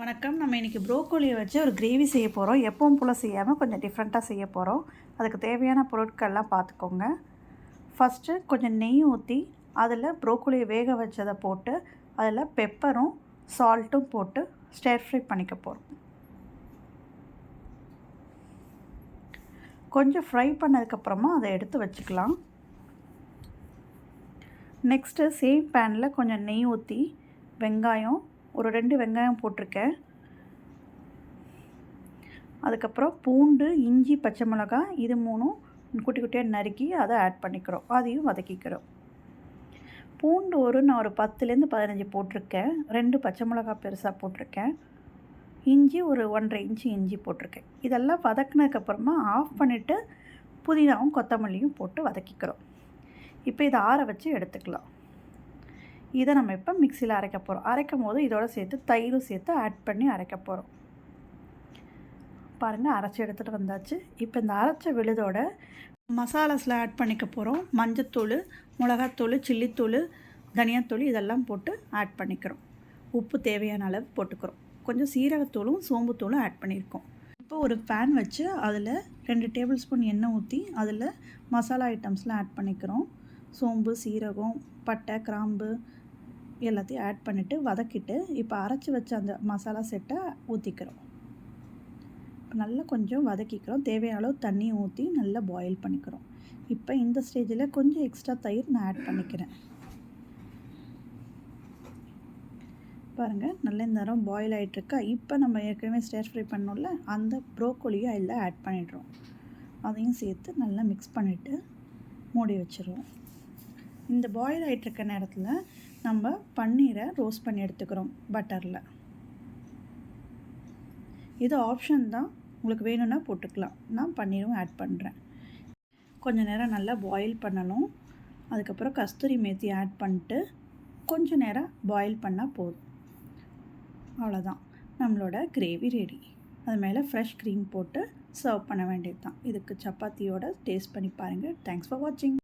வணக்கம். நம்ம இன்றைக்கி ப்ரோக்கோலியை வச்சு ஒரு கிரேவி செய்ய போகிறோம் எப்பவும் போல் செய்யாமல் கொஞ்சம் டிஃப்ரெண்ட்டாக செய்ய போகிறோம் அதுக்கு தேவையான பொருட்கள்லாம் பார்த்துக்கோங்க. ஃபஸ்ட்டு கொஞ்சம் நெய் ஊற்றி அதில் ப்ரோக்கோலியை வேக வச்சதை போட்டு அதில் பெப்பரும் சால்ட்டும் போட்டு ஸ்டேர் ஃப்ரை பண்ணிக்க போகிறோம் கொஞ்சம் ஃப்ரை பண்ணதுக்கப்புறமா அதை எடுத்து வச்சுக்கலாம். நெக்ஸ்ட்டு சேம் பேனில் கொஞ்சம் நெய் ஊற்றி வெங்காயம் ஒரு ரெண்டு வெங்காயம் போட்டிருக்கேன். அதுக்கப்புறம் பூண்டு இஞ்சி பச்சை மிளகாய் இது மூணும் குட்டி குட்டியாக நறுக்கி அதை ஆட் பண்ணிக்கிறோம். அதையும் வதக்கிக்கிறோம். பூண்டு ஒரு நான் ஒரு பத்துலேருந்து பதினஞ்சு போட்டிருக்கேன். ரெண்டு பச்சை மிளகாய் பெருசாக போட்டிருக்கேன். இஞ்சி ஒரு ஒன்றரை இன்ச்சு இஞ்சி போட்டிருக்கேன். இதெல்லாம் வதக்குனதுக்கப்புறமா ஆஃப் பண்ணிவிட்டு புதினாவும் கொத்தமல்லியும் போட்டு வதக்கிக்கிறோம். இப்போ இதை ஆற வச்சு எடுத்துக்கலாம். இதை நம்ம இப்போ மிக்சியில் அரைக்க போகிறோம். அரைக்கும் போது இதோட சேர்த்து தயிரும் சேர்த்து ஆட் பண்ணி அரைக்க போகிறோம். பாருங்கள் அரைச்சி எடுத்துகிட்டு வந்தாச்சு. இப்போ இந்த அரைச்ச விழுதோட மசாலாஸில் ஆட் பண்ணிக்க போகிறோம். மஞ்சத்தூள் மிளகாத்தூள் சில்லித்தூள் தனியாத்தூள் இதெல்லாம் போட்டு ஆட் பண்ணிக்கிறோம். உப்பு தேவையான அளவு போட்டுக்கிறோம். கொஞ்சம் சீரகத்தூளும் சோம்புத்தூளும் ஆட் பண்ணியிருக்கோம். இப்போ ஒரு பேன் வச்சு அதில் ரெண்டு டேபிள் ஸ்பூன் எண்ணெய் ஊற்றி அதில் மசாலா ஐட்டம்ஸ்லாம் ஆட் பண்ணிக்கிறோம். சோம்பு சீரகம் பட்டை கிராம்பு எல்லாத்தையும் ஆட் பண்ணிவிட்டு வதக்கிட்டு இப்போ அரைச்சி வச்ச அந்த மசாலா செட்டை ஊற்றிக்கிறோம் நல்லா கொஞ்சம் வதக்கிக்கிறோம். தேவையான அளவு தண்ணி ஊற்றி நல்லா பாயில் பண்ணிக்கிறோம். இப்போ இந்த ஸ்டேஜில் கொஞ்சம் எக்ஸ்ட்ரா தயிர் நான் ஆட் பண்ணிக்கிறேன். பாருங்கள் நல்ல இந்த நேரம் பாயில் ஆகிட்டுருக்கா இப்போ நம்ம ஏற்கனவே ஸ்டேர் ஃப்ரை பண்ணோம்ல அந்த ப்ரோக்கோலியும் அதில் ஆட் பண்ணிடுறோம். அதையும் சேர்த்து நல்லா மிக்ஸ் பண்ணிவிட்டு மூடி வச்சுருவோம். இந்த பாயில் ஆகிட்டுருக்க நேரத்தில் நம்ம பன்னீரை ரோஸ்ட் பண்ணி எடுத்துக்கிறோம் பட்டரில் இது ஆப்ஷன் தான். உங்களுக்கு வேணும்னா போட்டுக்கலாம். நான் பன்னீரும் ஆட் பண்ணுறேன் கொஞ்சம் நேரம் நல்லா பாயில் பண்ணணும். அதுக்கப்புறம் கஸ்தூரி மேத்தி ஆட் பண்ணிட்டு கொஞ்சம் நேரம் பாயில் பண்ணால் போதும். அவ்வளோதான் நம்மளோட கிரேவி ரெடி அது மேலே ஃப்ரெஷ் க்ரீம் போட்டு சர்வ் பண்ண வேண்டியது தான் இதுக்கு சப்பாத்தியோட டேஸ்ட் பண்ணி பாருங்கள் தேங்க்ஸ் ஃபார் வாட்சிங்